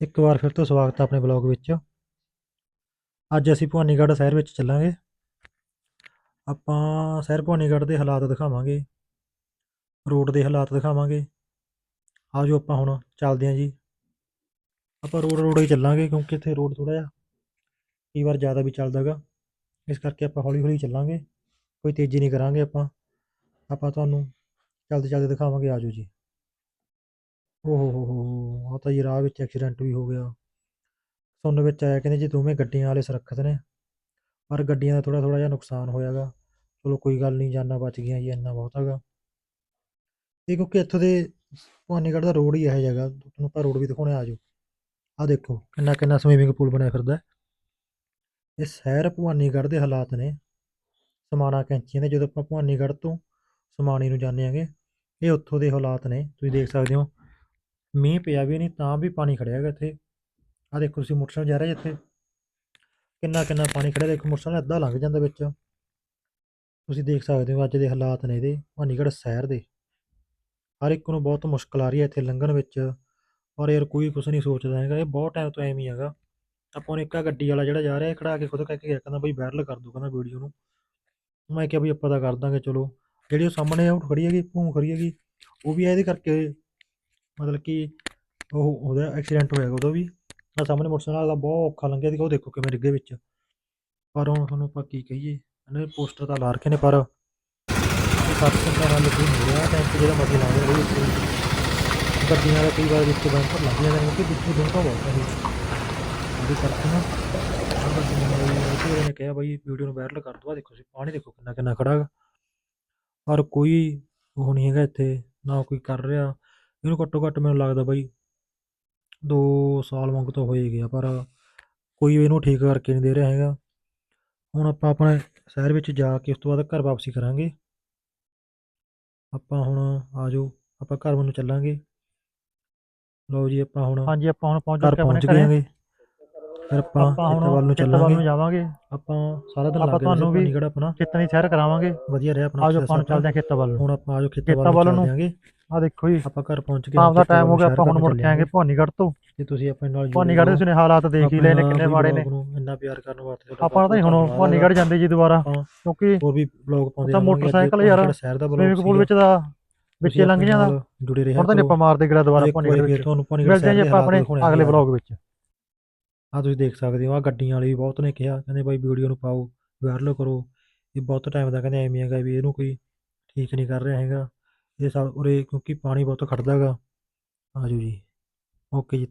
ਇੱਕ ਵਾਰ ਫਿਰ ਤੋਂ ਸਵਾਗਤ ਹੈ ਆਪਣੇ ਬਲੌਗ ਵਿੱਚ। ਅੱਜ ਅਸੀਂ ਭਵਾਨੀਗੜ੍ਹ ਸ਼ਹਿਰ ਵਿੱਚ ਚੱਲਾਂਗੇ। ਆਪਾਂ ਸ਼ਹਿਰ ਭਵਾਨੀਗੜ੍ਹ ਦੇ ਹਾਲਾਤ ਦਿਖਾਵਾਂਗੇ। ਰੋਡ ਦੇ ਹਾਲਾਤ ਦਿਖਾਵਾਂਗੇ। ਆਜੋ ਆਪਾਂ ਹੁਣ, ਚੱਲਦੇ ਹਾਂ ਜੀ। ਆਪਾਂ ਰੋਡ ਰੋਡ ਹੀ ਚੱਲਾਂਗੇ ਕਿਉਂਕਿ ਇੱਥੇ ਰੋਡ ਥੋੜ੍ਹਾ ਜਿਹਾ ਕਈ ਵਾਰ ਜ਼ਿਆਦਾ ਵੀ ਚੱਲਦਾ ਗਾ ਇਸ ਕਰਕੇ ਆਪਾਂ ਹੌਲੀ ਹੌਲੀ ਚੱਲਾਂਗੇ। ਕੋਈ ਤੇਜ਼ੀ ਨਹੀਂ ਕਰਾਂਗੇ ਆਪਾਂ। ਆਪਾਂ ਤੁਹਾਨੂੰ ਚੱਲਦੇ ਚੱਲਦੇ ਦਿਖਾਵਾਂਗੇ ਆਜੋ ਜੀ। ਓ ਹੋ ਹੋ ਹੋ। ਆ ਜੀ ਰਾਹ ਵਿੱਚ ਐਕਸੀਡੈਂਟ ਵੀ ਹੋ ਗਿਆ। ਸੁਣਨ ਵਿੱਚ ਆਇਆ ਕਹਿੰਦੇ ਜੀ ਦੋਵੇਂ ਗੱਡੀਆਂ ਵਾਲੇ ਸੁਰੱਖਿਅਤ ਨੇ, ਪਰ ਗੱਡੀਆਂ ਦਾ ਥੋੜ੍ਹਾ ਥੋੜ੍ਹਾ ਜਿਹਾ ਨੁਕਸਾਨ ਹੋਇਆ ਗਾ ਚਲੋ ਕੋਈ ਗੱਲ ਨਹੀਂ, ਜਾਨਾਂ ਬਚ ਗਈਆਂ ਜੀ, ਇੰਨਾ ਬਹੁਤ ਹੈਗਾ। ਇਹ ਕਿਉਂਕਿ ਇੱਥੋਂ ਦੇ ਭਵਾਨੀਗੜ੍ਹ ਦਾ ਰੋਡ ਹੀ ਇਹੋ ਜਿਹਾ ਹੈਗਾ। ਤੁਹਾਨੂੰ ਆਪਾਂ ਰੋਡ ਵੀ ਦਿਖਾਉਣੇ ਆ ਜਾਓ। ਆ ਦੇਖੋ, ਕਿੰਨਾ ਕਿੰਨਾ ਸਵੀਮਿੰਗ ਪੂਲ ਬਣਿਆ ਫਿਰਦਾ ਇਹ ਸ਼ਹਿਰ ਭਵਾਨੀਗੜ੍ਹ ਦੇ ਹਾਲਾਤ ਨੇ। ਸਮਾਣਾ ਕੈਂਚੀਆਂ ਦੇ, ਜਦੋਂ ਆਪਾਂ ਭਵਾਨੀਗੜ੍ਹ ਤੋਂ ਸਮਾਣੀ ਨੂੰ ਜਾਂਦੇ ਆਂਗੇ ਇਹ ਉੱਥੋਂ ਦੇ ਹਾਲਾਤ ਨੇ। ਤੁਸੀਂ ਦੇਖ ਸਕਦੇ ਹੋ ਮੀਂਹ ਪਿਆ ਵੀ ਨਹੀਂ ਤਾਂ ਵੀ ਪਾਣੀ ਖੜਿਆ ਹੈਗਾ ਇੱਥੇ। ਆ ਦੇਖੋ ਤੁਸੀਂ ਮੋਟਰਸਾਈਕਲ ਜਾ ਰਿਹਾ ਇੱਥੇ। ਕਿੰਨਾ ਕਿੰਨਾ ਪਾਣੀ ਖੜਿਆ, ਦੇਖੋ ਮੋਟਰਸਾਈਕਲ ਅੱਧਾ ਲੰਘ ਜਾਂਦਾ ਵਿੱਚ। ਤੁਸੀਂ ਦੇਖ ਸਕਦੇ ਹੋ ਅੱਜ ਦੇ ਹਾਲਾਤ ਨੇ ਇਹਦੇ ਭਵਾਨੀਗੜ੍ਹ ਸ਼ਹਿਰ ਦੇ। ਹਰ ਇੱਕ ਨੂੰ ਬਹੁਤ ਮੁਸ਼ਕਲ ਆ ਰਹੀ ਹੈ ਇੱਥੇ ਲੰਘਣ ਵਿੱਚ। ਔਰ ਯਾਰ ਕੋਈ ਕੁਛ ਨਹੀਂ ਸੋਚਦਾ ਹੈਗਾ, ਇਹ ਬਹੁਤ ਟਾਈਮ ਤੋਂ ਐਵੇਂ ਹੀ ਹੈਗਾ। ਆਪਾਂ ਨੂੰ ਇੱਕਾ ਗੱਡੀ ਵਾਲਾ ਜਿਹੜਾ ਜਾ ਰਿਹਾ, ਇਹ ਖੜਾ ਕੇ ਖੁਦ ਕਹਿ ਕੇ ਗਿਆ, ਕਹਿੰਦਾ ਬਈ ਵਾਇਰਲ ਕਰ ਦੋ ਕਹਿੰਦਾ ਵੀਡੀਓ ਨੂੰ। ਮੈਂ ਕਿਹਾ ਬਈ ਆਪਾਂ ਤਾਂ ਕਰ ਦਾਂਗੇ, ਚਲੋ। ਜਿਹੜੀ ਉਹ ਸਾਹਮਣੇ ਉਹ ਖੜੀ ਹੈਗੀ, ਭੂੰ ਖੜੀ ਹੈਗੀ। ਉਹ ਵੀ ਇਹਦੇ ਕਰਕੇ। ਮਤਲਬ ਕਿ ਉਹ ਉਹਦਾ ਐਕਸੀਡੈਂਟ ਹੋਇਆ ਉਹਦਾ ਵੀ। ਆ ਸਾਹਮਣੇ ਮੋਟਰਸਾਈਕਲ ਦਾ ਬਹੁਤ ਔਖਾ ਲੰਘਿਆ ਸੀਗਾ, ਉਹ ਦੇਖੋ ਕਿਵੇਂ ਡਿੱਗੇ ਵਿੱਚ। ਪਰ ਹੁਣ ਤੁਹਾਨੂੰ ਆਪਾਂ ਕੀ ਕਹੀਏ, ਇਹਨੇ ਪੋਸਟਰ ਤਾਂ ਲਾ ਰੱਖੇ ਨੇ ਪਰ ਸੱਤ ਦਾ ਹੱਲ ਕੋਈ ਨਹੀਂ ਟੈਂਕ ਜਿਹੜਾ ਮਰਜ਼ੀ ਲਾ ਦੇ ਉਹਦੇ ਉੱਤੇ ਗੱਡੀਆਂ ਵਾਲੇ ਕਈ ਵਾਰ ਵਿੱਚ ਬੈਂਪਰ ਲੱਗ ਜਾਂਦੇ ਨੇ ਕਿਉਂਕਿ ਵਿੱਚ ਦੁਰਗਾ ਬਹੁਤ ਹੈ ਉਹਦੇ ਕਰਕੇ ਨਾ ਆਹ ਗੱਡੀਆਂ ਨੇ ਕਿਹਾ ਬਈ ਵੀਡੀਓ ਨੂੰ ਵਾਇਰਲ ਕਰ ਦਿਓ, ਆਹ ਦੇਖੋ ਤੁਸੀਂ ਪਾਣੀ ਦੇਖੋ ਕਿੰਨਾ ਕਿੰਨਾ ਖੜਾ ਹੈਗਾ ਪਰ ਕੋਈ ਉਹ ਨਹੀਂ ਹੈਗਾ ਇੱਥੇ, ਨਾ ਕੋਈ ਕਰ ਰਿਹਾ। ਇਹਨੂੰ ਘੱਟੋ ਘੱਟ ਮੈਨੂੰ ਲੱਗਦਾ ਬਈ 2 ਸਾਲ ਵਾਂਗ ਤਾਂ ਹੋ ਹੀ ਗਿਆ ਪਰ ਕੋਈ ਇਹਨੂੰ ਠੀਕ ਕਰਕੇ ਨਹੀਂ ਦੇ ਰਿਹਾ ਹੈਗਾ। ਹੁਣ ਆਪਾਂ ਆਪਣੇ ਸ਼ਹਿਰ ਵਿੱਚ ਜਾ ਕੇ ਉਸ ਤੋਂ ਬਾਅਦ ਘਰ ਵਾਪਸੀ ਕਰਾਂਗੇ। ਆਪਾਂ ਹੁਣ ਆ ਜਾਓ ਆਪਾਂ ਘਰ ਵੱਲ ਨੂੰ ਚੱਲਾਂਗੇ। ਲਓ ਜੀ ਆਪਾਂ ਹੁਣ ਹਾਂਜੀ ਆਪਾਂ ਹੁਣ ਪਹੁੰਚ ਚੁੱਕੇ ਆਪਣੇ ਪਹੁੰਚ ਘਰੇ। ਫਿਰ ਆਪਾਂ ਆਪਾਂ ਖੇਤਾਂ ਵੱਲ ਹੁਣ ਨੂੰ ਖੇਤਾਂ ਵੱਲ ਚੱਲਾਂਗੇ। ਨੂੰ ਜਾਵਾਂਗੇ। ਆਪਾਂ ਸਾਰਾ ਦਿਨ ਆਪਾਂ ਲੱਗ ਤੁਹਾਨੂੰ ਵੀ ਨਿਕੜਾ ਆਪਣਾ। ਖੇਤਾਂ ਦੀ ਸੈਰ ਕਰਾਵਾਂਗੇ। ਵਧੀਆ ਰਿਹਾ ਆਪਣਾ ਆਜੋ ਆਪਾਂ ਨੂੰ ਚੱਲਦੇ ਹਾਂ ਖੇਤਾਂ ਵੱਲ। ਨੂੰ ਹੁਣ ਆਪਾਂ ਆਜੋ ਖੇਤਾਂ ਖੇਤਾਂ ਵੱਲ ਨੂੰ। ਚੱਲਾਂਗੇ ਆ ਦੇਖੋ ਜੀ। ਆਪਾਂ ਘਰ ਪਹੁੰਚ ਗਏ ਸ਼ਾਮ ਦਾ ਟਾਈਮ ਹੋ ਗਿਆ ਆਪਾਂ ਹੁਣ ਮੁੜ ਕੇ ਆਏਗੇ। ਭਵਾਨੀਗੜ੍ਹ ਤੋਂ। ਤੇ ਤੁਸੀਂ ਆਪਣੇ ਨਾਲ ਭਵਾਨੀਗੜ੍ਹ ਦੇ। ਸੁਨੇ ਹਾਲਾਤ ਦੇਖ ਹੀ ਲਏ ਨੇ ਕਿੰਨੇ ਮਾੜੇ ਨੇ। ਇੰਨਾ ਪਿਆਰ ਕਰਨ ਵਾਸਤੇ ਆਪਾਂ ਤਾਂ ਹੁਣ ਭਵਾਨੀਗੜ੍ਹ ਜਾਂਦੇ ਜੀ ਦੁਬਾਰਾ ਆਪਾਂ ਕਿਉਂਕਿ ਹੋਰ ਵੀ ਵਲੌਗ ਪਾਉਂਦੇ ਰਹਾਂਗੇ, ਮੋਟਰਸਾਈਕਲ ਯਾਰ ਸ਼ਹਿਰ ਦਾ vlog ਸਵੀਮਿੰਗ ਪੂਲ। ਵਿੱਚ ਦਾ ਵਿੱਚੇ ਲੰਘ ਜਾਂਦਾ ਜੁੜੇ ਰਿਹਾ ਹੁਣ ਤਾਂ ਆਪਾਂ ਮਾਰਦੇ ਗੇੜਾ ਦੁਬਾਰਾ ਭਵਾਨੀਗੜ੍ਹ ਵਿੱਚ। ਤੁਹਾਨੂੰ ਭਵਾਨੀਗੜ੍ਹ ਮਿਲਦੇ ਹਾਂ ਜੀ ਆਪਾਂ ਆਪਣੇ ਅਗਲੇ ਆ। ਵਲੌਗ ਵਿੱਚ। ਆਹ ਤੁਸੀਂ ਦੇਖ ਸਕਦੇ ਹੋ, ਆਹ ਗੱਡੀਆਂ ਵਾਲੇ ਵੀ ਬਹੁਤ ਨੇ ਕਿਹਾ, ਕਹਿੰਦੇ ਬਾਈ ਵੀਡੀਓ ਨੂੰ ਪਾਓ ਵਾਇਰਲ ਕਰੋ, ਇਹ ਬਹੁਤ ਟਾਈਮ ਦਾ ਕਹਿੰਦੇ ਐਵੇਂ ਹੈਗਾ ਵੀ ਇਹਨੂੰ ਕੋਈ ਠੀਕ ਨਹੀਂ ਕਰ ਰਿਹਾ ਹੈਗਾ, ਇਹ ਸਭ ਉਰੇ ਕਿਉਂਕਿ ਪਾਣੀ ਬਹੁਤ ਖੜਦਾ ਹੈਗਾ ਆਜੋ ਜੀ ਓਕੇ ਜੀ।